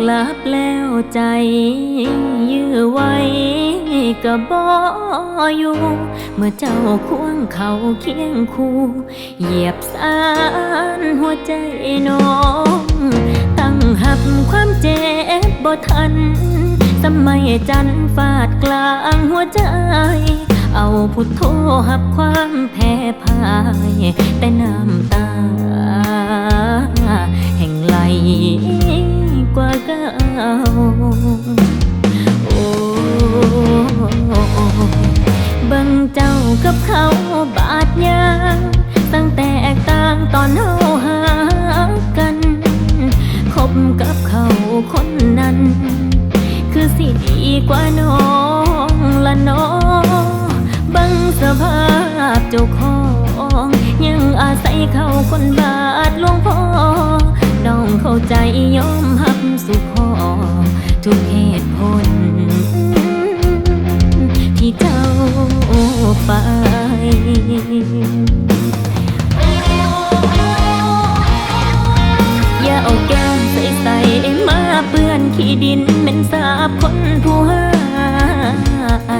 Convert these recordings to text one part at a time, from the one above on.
กลับแล้ว ใจยื้อไว้ก็บออยู่ เมื่อเจ้าควงเขาเคียงคู่เหยียบสารหัวใจน้อง ตั้งหับความเจ็บบ่ทัน สมัยจันฟาดกลางหัวใจ เอาพุทโธหับความแพ้พ่าย กับเขาคนนั้น คือสิดีกว่าน้องละน้องบังสภาพเจ้าของ ยังอาศัยเขาคนบาดหลวงพ่อน้องเข้าใจยอมหับสุขอทุกเหตุผล ที่เจ้าไป ปื้อนขี้ดินเป็นสาบคนผู้หา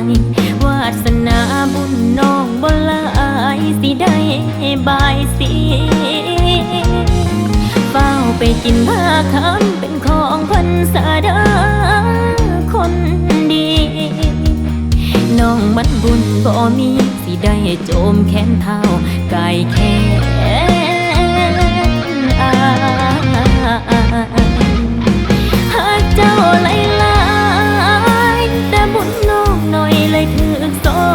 ยวาสนาบุญน้องบ่ลายสิได้บายสีเฝ้าไปกินผ้าคำเป็นของพันสาดาคนดี น้องมันบุญบ่มีสิได้โจมแขนเท้ากายแขน หลายหลายแต่บุญน้องหน่อยเลยถือซอ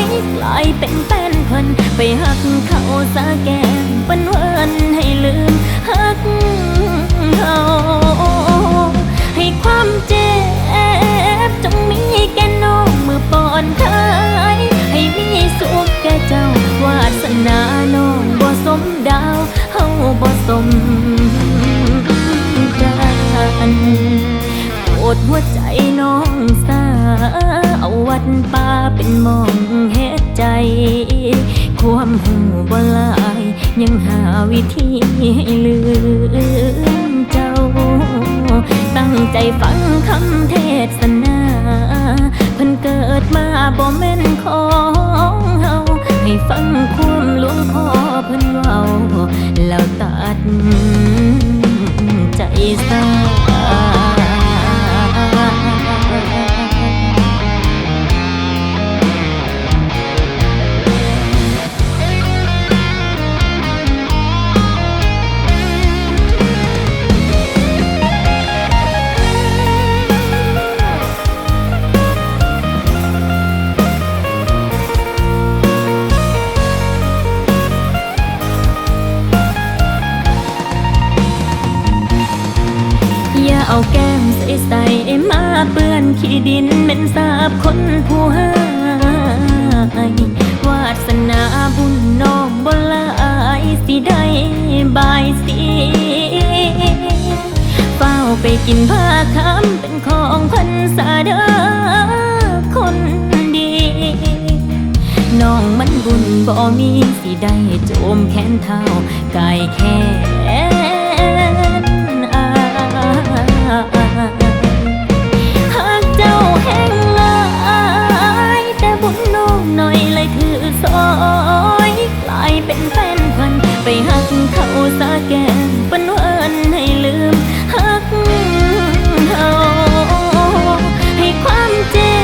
ยกลายเป็นแฟนเพิ่นไปหักเขาสาแก้มเป็นเวินให้ลืมหักเขาให้ความเจ็บจงมีแก่น้องมือปอนคายให้มีสุขแก่เจ้าวาสนาน้องบ่สมดาวเฮาบ่สม กัน ดหัวใจน้องสาเอาวัดป่าเป็นมองเฮ็ดใจ ความหูบลาย ยังหาวิธีให้ลืมเจ้า ตั้งใจฟังคำเทศนาเพิ่นเกิดมาบ่แม่นของเฮาให้ฟังความหลวงพ่อเพิ่นเว้าแล้วตัดใจสา เอาแก้มใส่ใส่มาเปื้อนขี้ดินเป็นสาบคนผู้หายวาสนาบุญน้องบลายสิได้บายสีเฝ้าไปกินผ้าคำเป็นของพันสาเดอคนดี น้องมันบุญบ่มีสิได้โจมแขนเท้ากายแข สาแก้มป็นวันให้ลืมหักเขาให้ความเจ็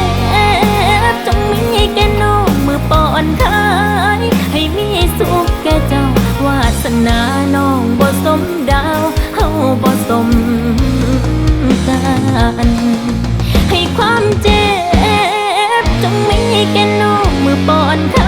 บจงมีแก่น้องมือปอนคายให้มีสุขแก่เจ้าวาสนาน้องบ่สมดาวเฮาบ่สมกันให้ความเจ็บจงมีแก่น้องมือปอนคาย